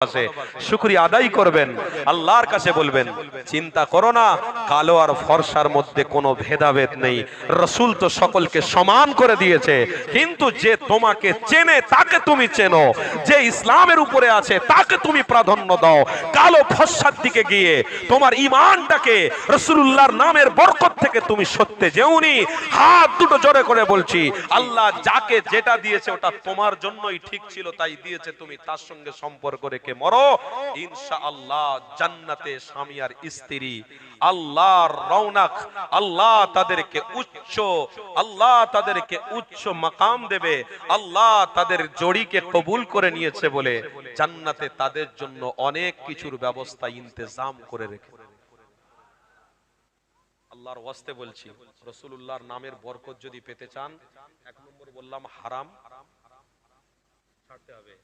ভালোবাসে শুক্রিয়া আদায় করবেন। আল্লাহর কাছে বলবেন, চিন্তা করো না, কালো আর ফর্সার মধ্যে কোনো ভেদাভেদ নেই। রসুল তো সকলকে সমান করে দিয়েছে। কিন্তু যে তোমাকে চেনে, তাকে তুমি চেনো। যে ইসলামের উপরে আছে, তাকে তুমি প্রাধান্য দাও। কালো ফর্সার দিকে গিয়ে তোমার ইমানটাকে রসুল্লাহর নামের বরকত থেকে তুমি সত্যে যেউনি হাত দুটো জোরে করে বলছি, আল্লাহ যাকে যেটা দিয়েছে, ওটা তোমার জন্যই ঠিক ছিল, তাই দিয়েছে তুমি। তার সঙ্গে সম্পর্ক রেখে মরো। ইনশা আল্লাহ জান্নাতে স্বামী আর স্ত্রী। আল্লাহর রৌনক আল্লাহ তাদেরকে উচ্চ, আল্লাহ তাদেরকে উচ্চ মাকাম দেবে। আল্লাহ তাদের জড়িকে কবুল করে নিয়েছে বলে জান্নাতে তাদের জন্য অনেক কিছুর ব্যবস্থা ইন্তেজাম করে রেখে। আল্লাহর ওয়াস্তে বলছি রসুল্লাহর নামের বরকত যদি পেতে চান, এক নম্বর বললাম হারাম। ছাড়তে হবে।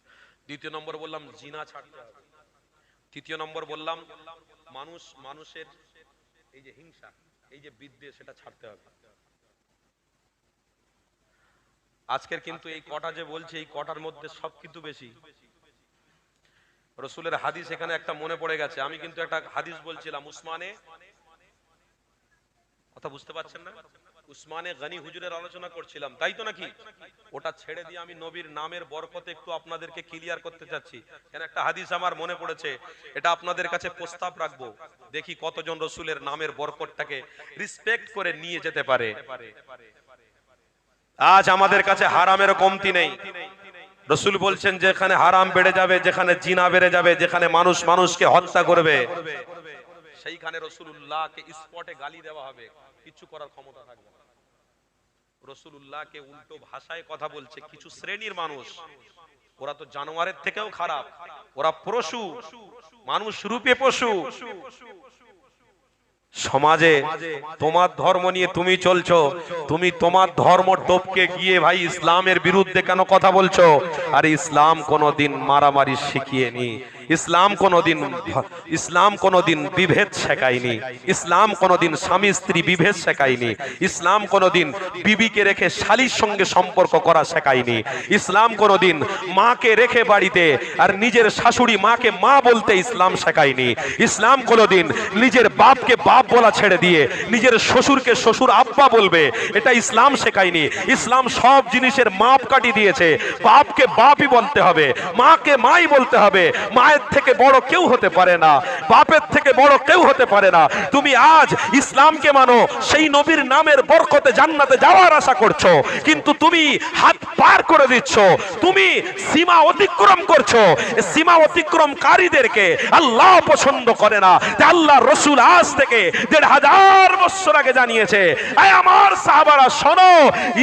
দ্বিতীয় নম্বর বললাম জিনা ছাড়তে হবে। তৃতীয় নম্বর বললাম মানুষ মানুষের এই যে হিংসা, এই যে বিদ্বেষ, সেটা ছাড়তে হবে। আজকের কিন্তু এই কটা যে বলছে, এই কটার মধ্যে সব কিন্তু বেশি। রসুলের হাদিস এখানে একটা মনে পড়ে গেছে। আমি কিন্তু একটা হাদিস বলছিলাম, উসমানে, কথা বুঝতে পারছেন না? উসমানে গনি হুজুরের আলোচনা করছিলাম, তাই তো নাকি? ওটা ছেড়ে দিয়ে আমি নবীর নামের বরকতে একটু আপনাদেরকে ক্লিয়ার করতে চাচ্ছি। কেন, একটা হাদিস আমার মনে পড়েছে, এটা আপনাদের কাছে প্রস্তাব রাখব। দেখি কতজন রসুলের নামের বরকতটাকে রিসপেক্ট করে নিয়ে যেতে পারে। আজ আমাদের কাছে হারামের কমতি নেই। রসুল বলছেন, যেখানে হারাম বেড়ে যাবে, যেখানে জিনা বেড়ে যাবে, যেখানে মানুষ মানুষকে হত্যা করবে, সেইখানে রসুল্লাহকে স্পটে গালি দেওয়া হবে। কিছু করার ক্ষমতা থাকবে না। রসুল্লাহকে উল্টো ভাষায় কথা বলছে, কিছু শ্রেণির মানুষ। ওরা তো জানোয়ারের থেকেও খারাপ। ওরা পশু, মানুষ রূপে পশু। সমাজে তোমার ধর্ম নিয়ে তুমি চলছো, তুমি তোমার ধর্ম টপকে গিয়ে ভাই ইসলামের বিরুদ্ধে কেন কথা বলছো? আর ইসলাম কোনোদিন মারামারি শিখিয়েনি। ইসলাম কোনোদিন ইসলাম কোনোদিন বিভেদ শেখায়নি। ইসলাম কোনোদিন স্বামী স্ত্রী বিভেদ শেখায়নি। ইসলাম কোনোদিন বিবিকে রেখে শালির সঙ্গে সম্পর্ক করা শেখায়নি। ইসলাম কোনোদিন মাকে রেখে বাড়িতে আর নিজের শাশুড়ি মাকে মা বলতে ইসলাম শেখায়নি। ইসলাম কোনোদিন নিজের বাপকে বাপ বলা ছেড়ে দিয়ে নিজের শ্বশুরকে শ্বশুর আব্বা বলবে, এটা ইসলাম শেখায়নি। ইসলাম সব জিনিসের মাপ কাটি দিয়েছে। বাপকে বাপই বলতে হবে, মাকে মাই বলতে হবে, মায়ের থেকে বড় কেউ হতে পারে না, বাপের থেকে বড় কেউ হতে পারে না। তুমি আজ ইসলামকে মানো, সেই নবীর নামের বরকতে জান্নাতে যাওয়ার আশা করছ, কিন্তু তুমি হাত পার করে দিচ্ছ, তুমি সীমা অতিক্রম করছ। সীমা অতিক্রমকারীদেরকে আল্লাহ পছন্দ করে না আল্লাহ রসুল আজ থেকে দেড় হাজার বছর আগে জানিয়েছে আমার সাহাবারা, শোনো,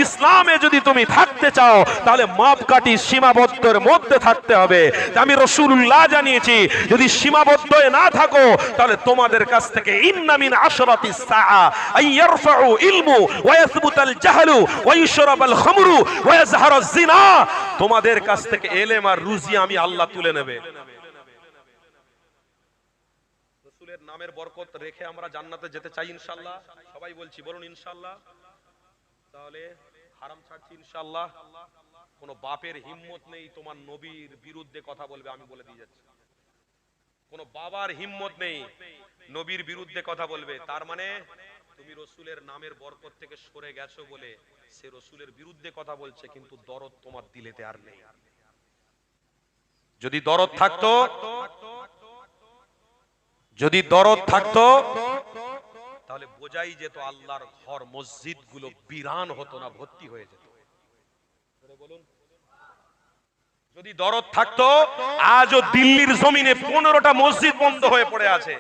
ইসলামে যদি তুমি থাকতে চাও, তাহলে মাপকাঠি সীমাবদ্ধের মধ্যে থাকতে হবে। আমি রসুল্লাহ জানিয়েছি, যদি সীমাবদ্ধ না থাকো, তাহলে তোমাদের কাছ থেকে ইন্নামিন আশরাতি সাআ আই ইয়ারফাউ ইলমু ওয়া ইয়াসবুতাল জাহলু ওয়া ইশরাবাল খামরু ওয়া ইয়াজহারাজ জিনা তোমাদের কাছ থেকে এলেম আর রুজি আমি আল্লাহ তুলে নেবে। রসুলের নামের বরকত রেখে আমরা জান্নাতে যেতে চাই ইনশাআল্লাহ। সবাই বলছি, বলুন ইনশাআল্লাহ। তাহলে হারাম ছাড়ছি ইনশাআল্লাহ। কোন বাপের হিম্মত নেই তোমার নবীর বিরুদ্ধে কথা বলবে, আমি বলে দিয়ে যাচ্ছি। কোন বাবার হিম্মত নেই নবীর বিরুদ্ধে কথা বলবে, তার মানে তুমি রসুলের নামের বরকত থেকে সরে গেছো বলে সে রসুলের বিরুদ্ধে কথা বলছে, কিন্তু দরদ তোমার দিলেতে আর নেই। যদি দরদ থাকতো, যদি দরদ থাকতো, তাহলে বোঝাই যেত আল্লাহর ঘর মসজিদগুলো বিরান হতো না, ভর্তি হয়ে যেত। যদি দরদ থাকতো, আজও দিল্লির জমিনে পনেরোটা মসজিদ বন্ধ হয়ে পড়ে আছে।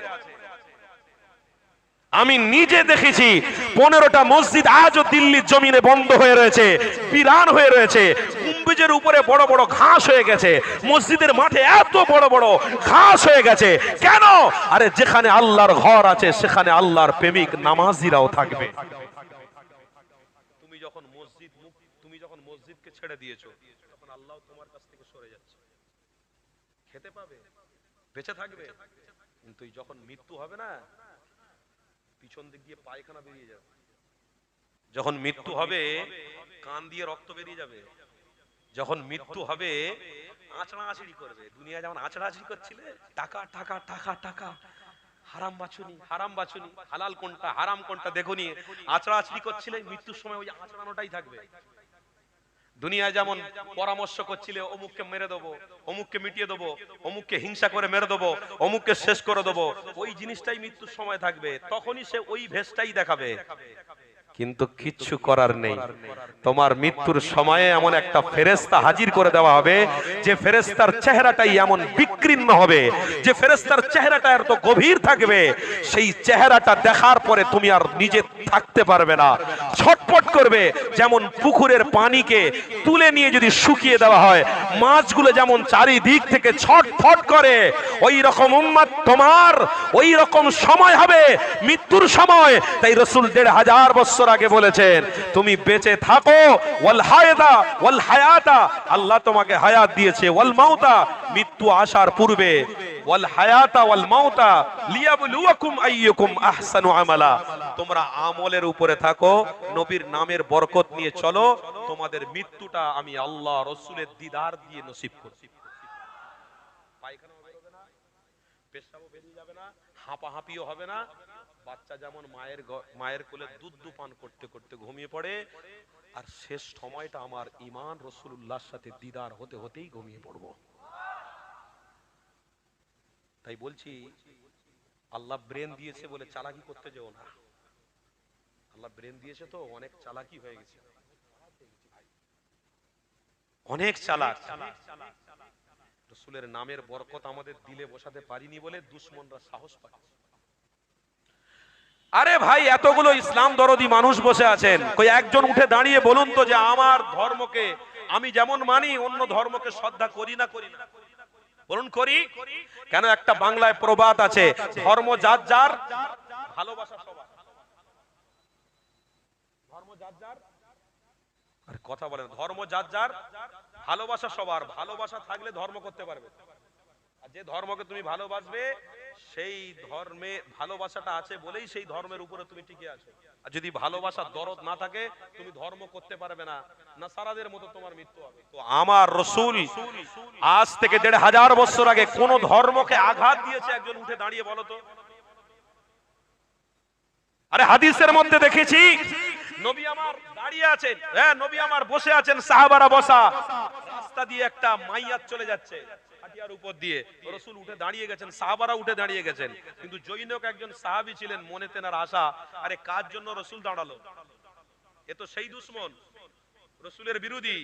আমি নিজে দেখেছি, পনেরোটা মসজিদ আজও দিল্লির জমিনে বন্ধ হয়ে রয়েছে বিরান হয়ে রয়েছে, কুম্বিজের উপরে বড় বড় ঘাস হয়ে গেছে, মসজিদের মাঠে এত বড় বড় ঘাস হয়ে গেছে। কেন? আরে যেখানে আল্লাহর ঘর আছে, সেখানে আল্লাহর প্রেমিক নামাজিরাও থাকবে তুমি যখন মসজিদ মুখ- তুমি যখন মসজিদকে ছেড়ে দিয়েছ। তখন আল্লাহ তোমার কাছ থেকে সরে যাচ্ছে। খেতে পাবে, বেঁচে থাকবে, কিন্তু যখন মৃত্যু হবে না, পিছন দিক দিয়ে পায়খানা বেরিয়ে যাবে। যখন মৃত্যু হবে, কান দিয়ে রক্ত বেরিয়ে যাবে। যখন মৃত্যু হবে, আঁচড়া আঁচড়ি করবে। দুনিয়া যেমন আঁচড়া আঁচড়ি করছিলে, টাকা টাকা টাকা টাকা। হারাম বাছুনি হারাম বাছুনি। হালাল কোনটা, হারাম কোনটা দেখুনি। আঁচড়া আঁচড়ি করছিলে, মৃত্যুর সময় ওই আঁচড়ানোটাই থাকবে। দুনিয়ায় যেমন পরামর্শ করছিলে, অমুককে মেরে দেবো, অমুককে মিটিয়ে দেবো, অমুককে হিংসা করে মেরে দেবো, অমুককে শেষ করে দেবো, ওই জিনিসটাই মৃত্যুর সময় থাকবে, তখনই সে ওই ভেষটাই দেখাবে। কিন্তু কিচ্ছু করার নেই। তোমার মৃত্যুর সময়ে এমন একটা ফেরেস্তা হাজির করে দেওয়া হবে, যে ফেরেস্তার চেহারাটাই এমন বিকৃন্ন হবে, যে ফেরেস্তার চেহারাটা এত গভীর থাকবে, সেই চেহারাটা দেখার পরে তুমি আর নিজে থাকতে পারবে না। ছটপট করবে, যেমন পুকুরের পানিকে তুলে নিয়ে যদি শুকিয়ে দেওয়া হয়, মাছগুলো যেমন চারিদিক থেকে ছটফট করে ওই রকম উম্মাদ তোমার ওই রকম সময় হবে, মৃত্যুর সময়। তাই রসুল দেড় হাজার বছর আগে বলেছেন, তুমি বেঁচে থাকো, ওয়াল হায়াতা ওয়াল হায়াতা। আল্লাহ তোমাকে হায়াত দিয়েছে, ওয়াল মাউতা, মৃত্যু আসার পূর্বে। ওয়াল হায়াতা, ওয়াল মাউতা, লিয়াবলুয়াকুম আইয়ুকুম আহসানু আমালা। তোমরা আমলের উপরে থাকো, নবীর নামের বরকত নিয়ে চলো। তোমাদের মৃত্যুটা আমি আল্লাহ রসুলের দিদার দিয়ে নসিব করছি পায়খানা বেরোবে না পেশাবও বেরিয়ে যাবে না, হাঁপাহাঁপিও হবে না। বাচ্চা যেমন মায়ের মায়ের কোলে দুধ পান করতে করতে ঘুমিয়ে পড়ে, আর শেষ সময়টা আমার ইমান রসুল্লাহর সাথে দিদার হতে হতেই ঘুমিয়ে পড়ব। তাই বলছি, আল্লাহ ব্রেন দিয়েছে বলে চালাকি করতে যেও না। আল্লাহ ব্রেন দিয়েছে তো, অনেক চালাকি হয়ে গেছে। অনেক চালাক চালাক। রসুলের নামের বরকত আমাদের দিলে বসাতে পারিনি বলে দুশ্মনরা সাহস পায় আরে ভাই, এতগুলো ইসলাম দরদি মানুষ বসে আছেন। কই একজন উঠে দাঁড়িয়ে বলুন তো যে আমার ধর্মকে আমি যেমন মানি, অন্য ধর্মকে শ্রদ্ধা করি না করি না। বলুন করি, কেন একটা বাংলায় প্রবাদ আছে, ধর্ম যার যার, ভালোবাসা সবার। ধর্ম যার যার, আরে কথা বলেন, ধর্ম যার যার ভালোবাসা সবার, ভালোবাসা থাকলে ধর্ম করতে পারবে। আর যে ধর্মকে তুমি ভালোবাসবে, সেই ধর্মে ভালোবাসাটা আছে বলেই সেই ধর্মের উপরে তুমি টিকে আছো। আর যদি ভালোবাসার দরদ না থাকে, তুমি ধর্ম করতে পারবে না। না সারাদের মতো তোমার মৃত্যু হবে। তো আমার রসুল আজ থেকে দেড় হাজার বছর আগে কোন ধর্মকে আঘাত দিয়েছে একজন উঠে দাঁড়িয়ে বলো তো? আরে হাদিসের মধ্যে দেখেছি নবী আমার দাঁড়িয়ে আছেন। হ্যাঁ নবী আমার বসে আছেন, সাহাবারা বসা। রাস্তা দিয়ে একটা মাইয়াত চলে যাচ্ছে রসুল উঠে দাঁড়িয়ে গেছেন, সাহাবারা উঠে দাঁড়িয়ে গেছেন। কিন্তু একজন সাহাবি ছিলেন, মনে তেনার আশা, আরে কার জন্য রসুল দাঁড়াল? এ তো সেই দুশ্মন, রসুলের বিরোধী।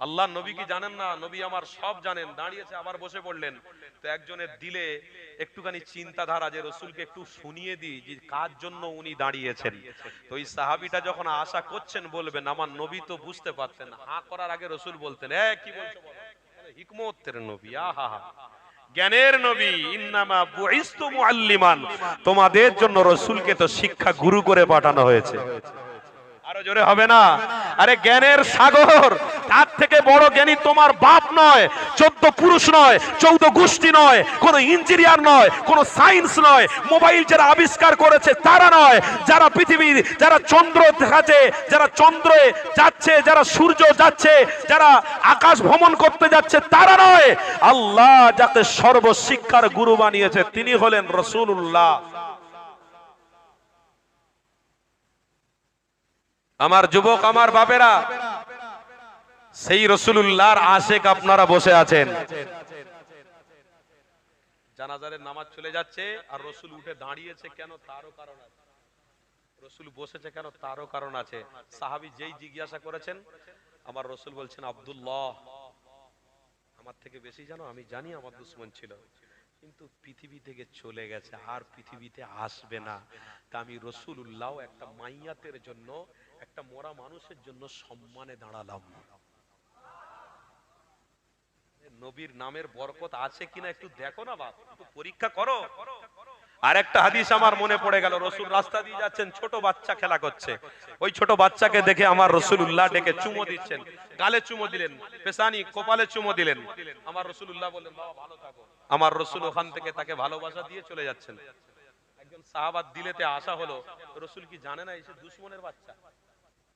আল্লাহ নবী কি জানেন না? নবী আমার সব জানেন। দাঁড়িয়েছে, আবার বসে পড়লেন। তো একজনের দিলে একটুখানি চিন্তাধারা যে রসুলকে একটু শুনিয়ে দিই যে কার জন্য উনি দাঁড়িয়েছেন। তো ওই সাহাবিটা যখন আশা করছেন, বলবেন, আমার নবী তো বুঝতে পারতেন হা করার আগে রসুল বলতেন, এ, কি হিকমতের নবী, আহা, হা জ্ঞানের নবী, ইন্নামা তোমাদের জন্য রসুলকে তো শিক্ষা গুরু করে পাঠানো হয়েছে। আরও জোরে হবে না। আরে জ্ঞানের সাগর, তার থেকে বড় জ্ঞানী তোমার বাপ নয়, চোদ্দ পুরুষ নয়, চৌদ্দ গোষ্ঠী নয়, কোন ইঞ্জিনিয়ার নয়, কোন সায়েন্স নয়, মোবাইল যারা আবিষ্কার করেছে তারা নয়, যারা পৃথিবীর, যারা চন্দ্র দেখাচ্ছে, যারা চন্দ্রে যাচ্ছে, যারা সূর্য যাচ্ছে, যারা আকাশ ভ্রমণ করতে যাচ্ছে, তারা নয়। আল্লাহ যাকে সর্বশিক্ষার গুরু বানিয়েছে, তিনি হলেন রসুল্লাহ আমার যুবক, আমার বাপেরা, সেই রসুল্লাহর আশেক আপনারা বসে আছেন। জানাজারের নামাজ চলে যাচ্ছে আর রসুল উঠে দাঁড়িয়েছে কেন? তারও কারণ আছে। রসুল বসেছে কেন? তারও কারণ আছে। সাহাবি যেই জিজ্ঞাসা করেছেন, আমার রসুল বলছেন, আব্দুল্লাহ, আমার থেকে বেশি জানো? আমি জানি আমার দুশ্মন ছিল। কিন্তু পৃথিবী থেকে চলে গেছে, আর পৃথিবীতে আসবে না। তা আমি রসুল্লাহ একটা মাইয়াতের জন্য একটা মরা মানুষের জন্য সম্মানে দাঁড়ালাম। নবীর নামের বরকত আছে কিনা একটু দেখো না বাপ পরীক্ষা করো। আর একটা হাদিস আমার মনে পড়ে গেল, রসুল রাস্তা দিয়ে যাচ্ছেন, ছোট বাচ্চা খেলা করছে। ওই ছোট বাচ্চাকে দেখে আমার রসুল্লাহ ডেকে চুমো দিচ্ছেন, গালে চুমো দিলেন, পেশানি কপালে চুমো দিলেন। আমার রসুল্লাহ বললেন ভালো থাকো। আমার রসুল ওখান থেকে তাকে ভালোবাসা দিয়ে চলে যাচ্ছেন। একজন সাহাবাদ দিলেতে আসা হলো, রসুল কি জানে না, এসে দুশ্মনের বাচ্চা।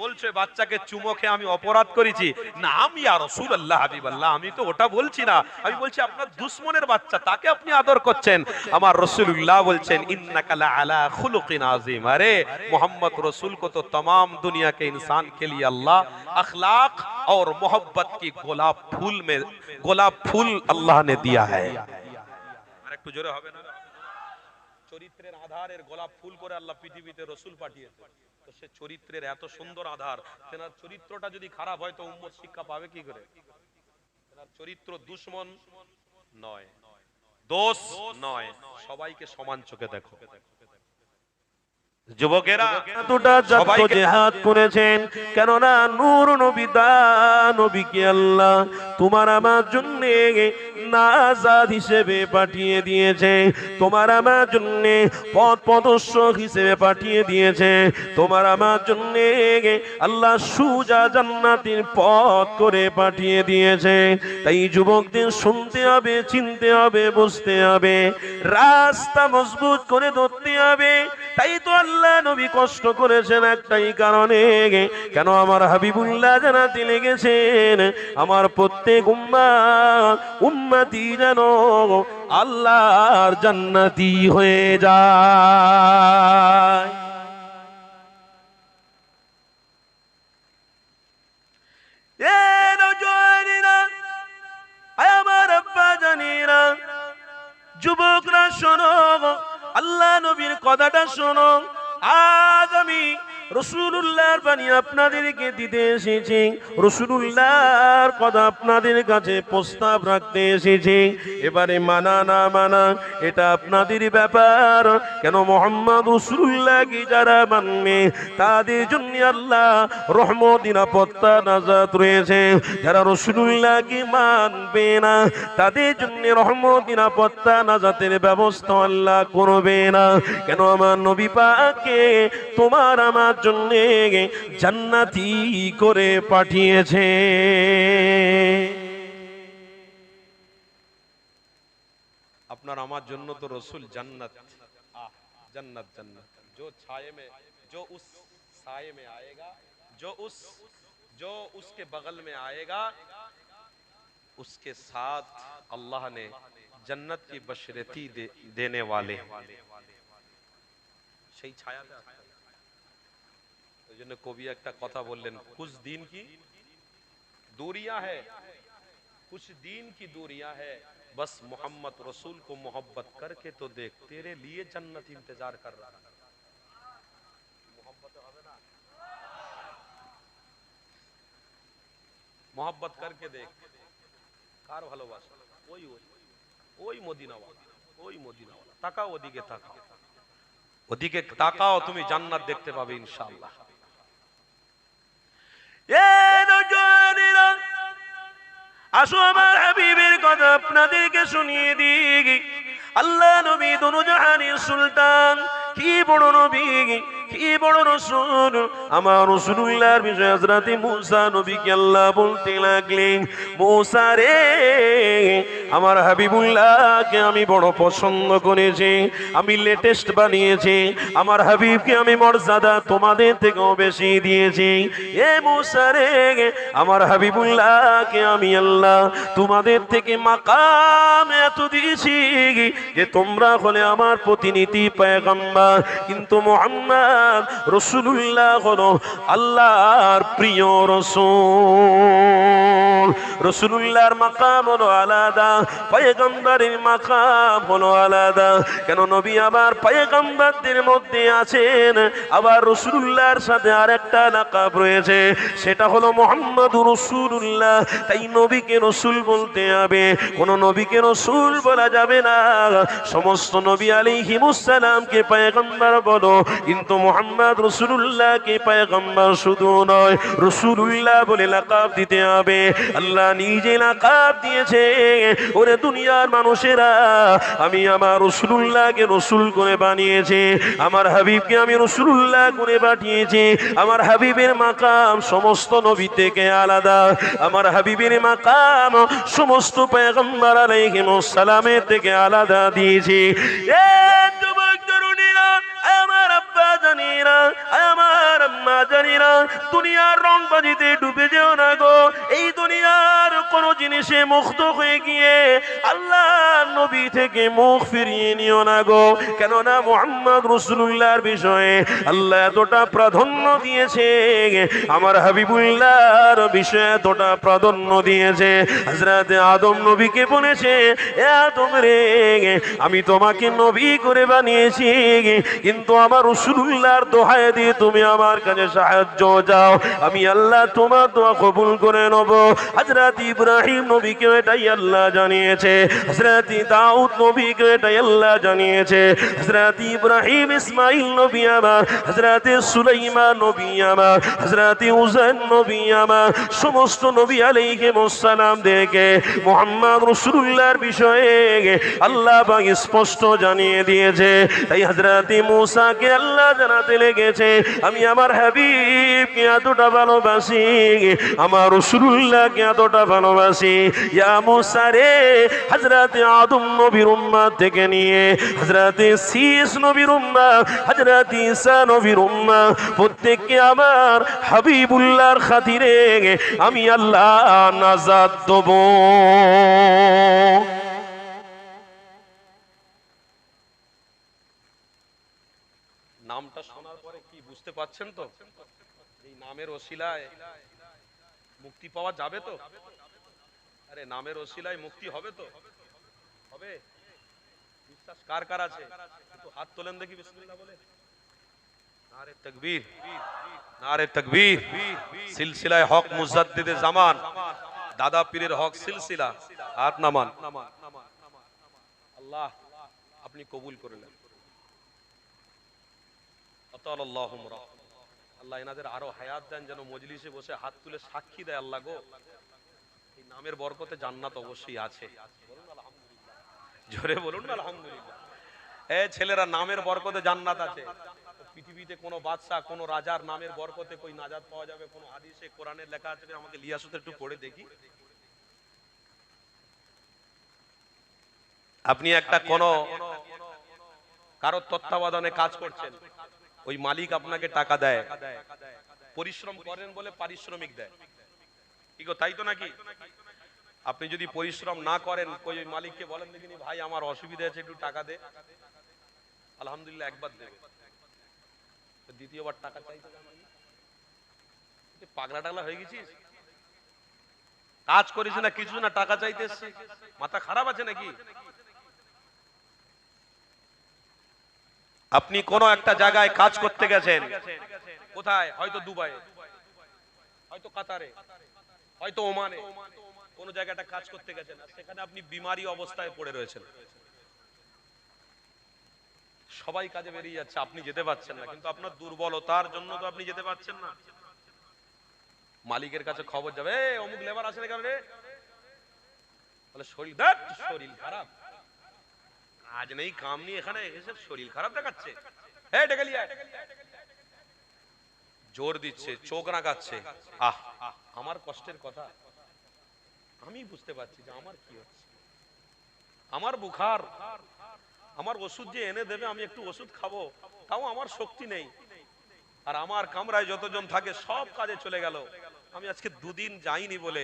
বলছো এই বাচ্চাকে চুমো খেয়ে আমি অপরাধ করেছি না আমি আর রসুল আল্লাহ হাবিব আল্লাহ আমি তো ওটা বলছি না আমি বলছি আপনার দুশ্মনের বাচ্চা তাকে আপনি আদর করছেন আমার রসুল্লাহ বলছেন ইন্নাকালা আলা খুলুকিন আজিম আরে मोहम्मद रसूल को तो तमाम दुनिया के इंसान के लिए अल्लाह अखलाक और मोहब्बत की गोलाब फूल में गोलाब फूल अल्लाह ने दिया है আর একটু জোরে হবে না চরিত্রের আধারের গোলাপ ফুল করে আল্লাহ পৃথিবীতে রসুল পাঠিয়েছে তো সে চরিত্রের এত সুন্দর আধার তেনার চরিত্রটা যদি খারাপ হয় তো উম্মত শিক্ষা পাবে কি করে? তেনার চরিত্র দুশ্মন নয়, দোষ নয়, সবাইকে সমান চোখে দেখো। যুবকেরা এতটা জাত জেহাদ করেছেন। কেননা নূর নবী দা নবীকে আল্লাহ তোমার আমার জন্য নাজাদ হিসেবে পাঠিয়ে দিয়েছে। তোমার আমার জন্য পথ প্রদর্শক হিসেবে পাঠিয়ে দিয়েছে। তোমার আমার জন্য আল্লাহ সুজা জান্নাতের পথ করে পাঠিয়ে দিয়েছে। তাই যুবকদের শুনতে হবে চিনতে হবে বুঝতে হবে। রাস্তা মজবুত করে ধরতে হবে। তাই তো আল্লাহ নবী কষ্ট করেছেন একটাই কারণে। কেন আমার হাবিবুল্লাহ জানাতে লেগেছেন আমার প্রত্যেক উম্মা উম্মাতি যেন আল্লাহর জান্নাতি হয়ে যায়। যুবকরা শোনো আল্লাহ নবীর কথাটা শোনো। আজ আমি রসুল্লাহর বাণী আপনাদেরকে দিতে এসেছি। রসুল্লাহর কথা আপনাদের কাছে প্রস্তাব রাখতে এসেছি। এবারে মানা না মানা, এটা আপনাদের ব্যাপার। কেন মোহাম্মদ রসুল্লাহকে যারা মানবে, তাদের জন্য আল্লাহ রহমত, নিরাপত্তা, নাজাত রয়েছে। যারা রসুল্লাহকে মানবে না, তাদের জন্য রহমত নাজাতের ব্যবস্থা আল্লাহ করবে না। কেন আমার নবী পাকে তোমার, আমার জন্য জান্নাতি করে পাঠিয়েছে আপনার আমার জন্য তো রসুল জান্নাত আহ, जन्नत जन्नत जो छाए में जो उस साये में आएगा जो उस जो उसके बगल में आएगा उसके साथ अल्लाह ने जन्नत की बशरती दे, देने वाले সেই ছায়াতে আসতে হবে। ওই জন্য কবি একটা কথা বললেন কুছ দিন কি दूरियां है कुछ दिन की दूरियां है बस मोहम्मद रसूल को मोहब्बत करके तो देख तेरे लिए जन्नत इंतजार कर रहा है मोहब्बत হবে না मोहब्बत करके देख কার ভালোবাসা ওই ওই ওই মদিনাওয়ালা ওই মদিনাওয়ালা তাকাও ওদিকে তাকাও ওদিকে তাকাও তুমি জান্নাত দেখতে পাবে ইনশাআল্লাহ এ নওজোয়ানেরা, আসো আমার হাবিবের কথা আপনাদেরকে শুনিয়ে দিই। আল্লাহ নবী দুনুজাহানের সুলতান কি বড় নবী? আমার হাবিবুল্লাহকে আমি বড় পছন্দ করেছি, আমি লেটেস্ট বানিয়েছি, আমার হাবিবকে আমি মর্যাদা তোমাদের থেকেও বেশি দিয়েছি। এ মুসা রে, আমার হাবিবুল্লাহকে আমি আল্লাহ তোমাদের থেকে মাকাম এত দিয়েছি যে তোমরা হলে আমার প্রতিনিধি, পায়গাম্বার। কিন্তু মোহাম্মদ রসুল্লাহ আল্লাহর প্রিয় রসুল। রসুল্লাহর মাকাম হলো আলাদা, পায়গাম্বারের মাকাম হলো আলাদা। কেন নবী আবার পায়গাম্বারদের মধ্যে আছেন? আবার রসুল্লাহর সাথে লাকাব রয়েছে, সেটা হলো মোহাম্মদ রসুল্লাহ তাই নবীকে রসুল বলতে হবে, কোন নবীকে রসুল বলা যাবে না। সমস্ত নবী আলী হিমুসালামকে পায়গম্বর বলো, কিন্তু মোহাম্মদ রসুল্লাহকে পায়গম্বর শুধু নয় রসুল্লাহ বলে লাকাব দিতে হবে। আল্লাহ নিজে লাকাব দিয়েছে। ওরে দুনিয়ার মানুষেরা, আমি আমার রসুল্লাহকে রসুল করে বানিয়েছে, আমার হাবিবকে আমি রসুল্লাহ করে পাঠিয়েছি, আমার হাবিবের মাকাম সমস্ত নবী থেকে আলাদা, আমার হাবিবের মাকাম সমস্ত পেগম্বর আলাইহিমুস সালামের থেকে আলাদা দিয়েছি। আমার রসুল্লাহর বিষয়ে আল্লাহ এতটা প্রাধান্য দিয়েছে, আমার হাবিবুল্লাহর বিষয়ে এতটা প্রাধান্য দিয়েছে। হজরত আদম নবীকে বলেছে, এ আদম রে, আমি তোমাকে নবী করে বানিয়েছি, কিন্তু আমার রসুল্লাহর দোহায় দিয়ে তুমি আমার কাছে সাহায্য যাও আমি আল্লাহ তোমার দোয়া কবুল করে নেব। হজরত ইব্রাহিম নবীকে এটাই আল্লাহ জানিয়েছে। হজরত দাউদ নবীকে এটাই আল্লাহ জানিয়েছে। হজরত ইব্রাহিম ইসমাইল নবী আমার হজরত সুলাইমান নবী আমার হজরত উজান নবী আমার, সমস্ত নবী আলাইকে মোসালাম দেখে মোহাম্মদ রসুল্লাহর বিষয়ে আল্লাহ পাক স্পষ্ট জানিয়ে দিয়েছে। তাই হজরত মুসাকে আল্লাহ জানাতে লেগেছে। আমি আমার হাবিবকে এতটা ভালোবাসি, আমার রসুল্লাহকে এতটা ভালোবাসি। ইয়া মুসা হজরত আদম নবীর উম্মাহ থেকে নিয়ে হজরত শীষ নবীর উম্মাহ হজরত ঈসা নবীর উম্মাহ প্রত্যেককে আমার হাবিবুল্লাহর খাতিরে আমি আল্লাহ নাজাদ দেবো। নামটা শোনার পরে কি বুঝতে পাচ্ছেন তো? এই নামের ওসিলায় মুক্তি পাওয়া যাবে তো? আরে, নামের ওসিলায় মুক্তি হবে তো? হবে? বিশ্বাস কার কার আছে? হাত তোলেন দেখি, বিসমিল্লাহ বলে। নারে তাকবীর। নারে তাকবীর। সিলসিলায় হক মুজাদ্দিদে জামান। দাদা পীরের হক সিলসিলা। হাত নামান। আল্লাহ, আপনি কবুল করলেন। আল্লাহ এনাদের আরও হায়াত দেন যেন মজলিসে বসে হাত তুলে সাক্ষী দেয় আল্লাহ গো। এই নামের বরকতে জান্নাত অবশ্যই আছে। জোরে বলুন আলহামদুলিল্লাহ। এ ছেলেরা, নামের বরকতে জান্নাত আছে। পৃথিবীতে কোনো বাদশা কোনো রাজার নামের বরকতে কই নাজাত পাওয়া যাবে? কোনো হাদিসে কোরআনের লেখা আছে আমাকে লিয়াসুতে একটু পড়ে দেখি। আপনি একটা কোন কারোর তত্ত্বাবধানে কাজ করছেন। ওই মালিক আপনাকে টাকা দেয়। পরিশ্রম করেন বলে পারিশ্রমিক দেয়। কি তাই তো নাকি? আপনি যদি পরিশ্রম না করেন ওই মালিককে বলেন দেখিনি, ভাই, আমার অসুবিধা আছে, একটু টাকা দে। আলহামদুলিল্লাহ, একবার দেবে। দ্বিতীয়বার টাকা চাইতে? পাগলা টাগলা হয়ে গেছিস? কাজ করিস না, কিছু না, টাকা চাইতে। মাথা খারাপ আছে নাকি? আপনি কোন একটা জায়গায় কাজ করতে গেছেন। কোথায়? হয়তো দুবাই হয়তো কাতারে। হয়তো ওমানে। কোন জায়গাটা কাজ করতে গেছেন সেখানে আপনি বিমারি অবস্থায় পড়ে রয়েছেন। সবাই কাজে বেরিয়ে যাচ্ছে, আপনি যেতে পারছেন না। কিন্তু আপনার দুর্বলতার জন্য তো আপনি যেতে পারছেন না। মালিকের কাছে খবর যাবে অমুক লেবার আসে না কেন রে? শরীর খারাপ। কাজ নেই, কাম নেই এখানে, এসে শরীর খারাপ দেখাচ্ছে। জোর দিচ্ছে, চোখ রাগাচ্ছে আহ, আমার কষ্টের কথা। আমি বুঝতে পারছি যে আমার কি হচ্ছে। আমার বুখার, আমার ওষুধ যে এনে দেবে, আমি একটু ওষুধ খাব, তাও আমার শক্তি নেই। আর আমার কামরায় যতজন থাকে, সব কাজে চলে গেল। আমি আজকে দুদিন যাইনি বলে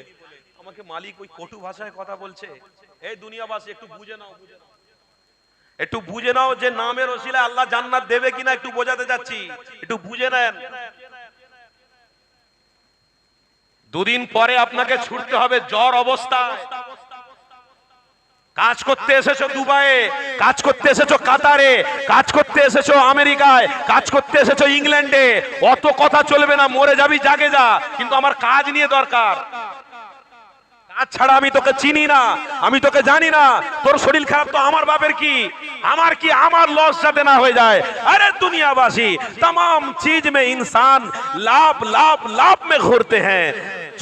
আমাকে মালিক ওই কটু ভাষায় কথা বলছে। এই দুনিয়াবাসী, একটু বুঝে নাও বুঝে নাও। একটু বুঝে নাও যে নামের ওসিলা আল্লাহ জান্নাত দেবে কিনা একটু বোঝাতে যাচ্ছি একটু বুঝে নেন। দুদিন পরে আপনাকে ছুটতে হবে জ্বর অবস্থায় কাজ করতে এসেছ দুবাইয়ে, কাজ করতে এসেছ কাতারে, কাজ করতে এসেছ আমেরিকায়, কাজ করতে এসেছ ইংল্যান্ডে। অত কথা চলবে না, মরে যাবি জাগে যা কিন্তু আমার কাজ নিয়ে দরকার। কাজ ছাড়া আমি তোকে চিনি না, আমি তোকে জানি না। তোর শরীর খারাপ তো আমার বাপের কি? আমার কি আমার লস যাতে না হয়ে যায়? আরে দুনিয়াবাসী তাম চিজ মে ইনসান, লাভ লাভ লাভ মে ঘুরতে হ্যাঁ।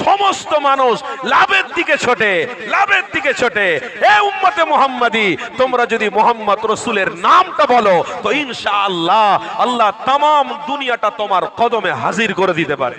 সমস্ত মানুষ লাভের দিকে ছোটে, লাভের দিকে ছোটে। এ উম্মতে মোহাম্মদি, তোমরা যদি মোহাম্মদ রসুলের নামটা বলো, তো ইনশাআল্লাহ, আল্লাহ তাম দুনিয়াটা তোমার কদমে হাজির করে দিতে পারে।